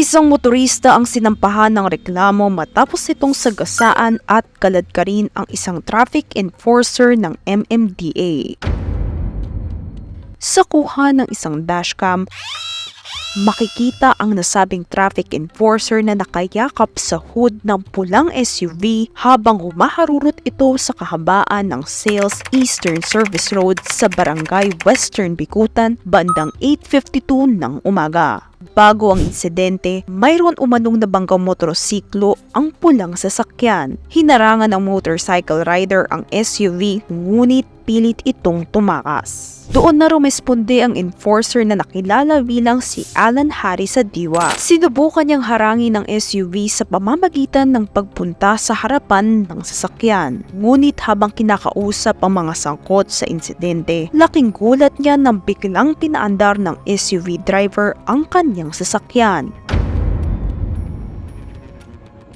Isang motorista ang sinampahan ng reklamo matapos itong sagasaan at kaladkarin ang isang traffic enforcer ng MMDA. Sa kuha ng isang dashcam, makikita ang nasabing traffic enforcer na nakayakap sa hood ng pulang SUV habang humaharurot ito sa kahabaan ng Sales Eastern Service Road sa Barangay Western Bikutan bandang 8.52 ng umaga. Bago ang insidente, mayroon umanong nabanggang motorsiklo ang pulang sasakyan. Hinarangan ng motorcycle rider ang SUV ngunit pilit itong tumakas. Doon na rumesponde ang enforcer na nakilala bilang si Alan Harris sa Diwa. Sinubukan niyang harangin ng SUV sa pamamagitan ng pagpunta sa harapan ng sasakyan. Ngunit habang kinakausap ang mga sangkot sa insidente, laking gulat niya nang biglang pinaandar ng SUV driver ang kanyang sasakyan.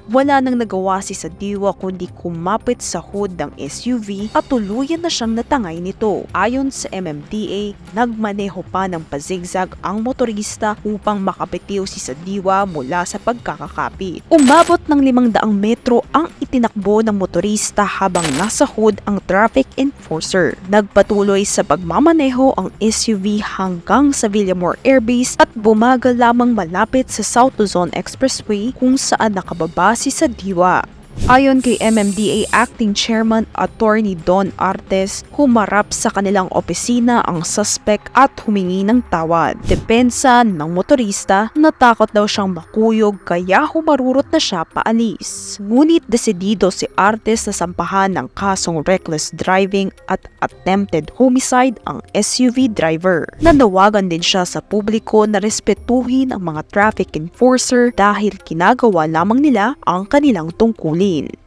Wala nang nagawa si Sadiwa kundi kumapit sa hood ng SUV at tuluyan na siyang natangay nito. Ayon sa MMDA, nagmaneho pa ng pazigzag ang motorista upang makapitiw si Sadiwa mula sa pagkakakapit. Umabot ng 500 metro ang itinakbo ng motorista habang nasa hood ang traffic enforcer. Nagpatuloy sa pagmamaneho ang SUV hanggang sa Villamore Airbase at bumagal lamang malapit sa South Luzon Expressway kung saan nakababa si Sadiwa. Ayon kay MMDA Acting Chairman Attorney Don Artes, humarap sa kanilang opisina ang suspect at humingi ng tawad. Depensa ng motorista, natakot daw siyang makuyog kaya humarurot na siya paalis. Ngunit desidido si Artes na sampahan ng kasong reckless driving at attempted homicide ang SUV driver. Nanawagan din siya sa publiko na respetuhin ang mga traffic enforcer dahil kinagawa lamang nila ang kanilang tungkulin. mean.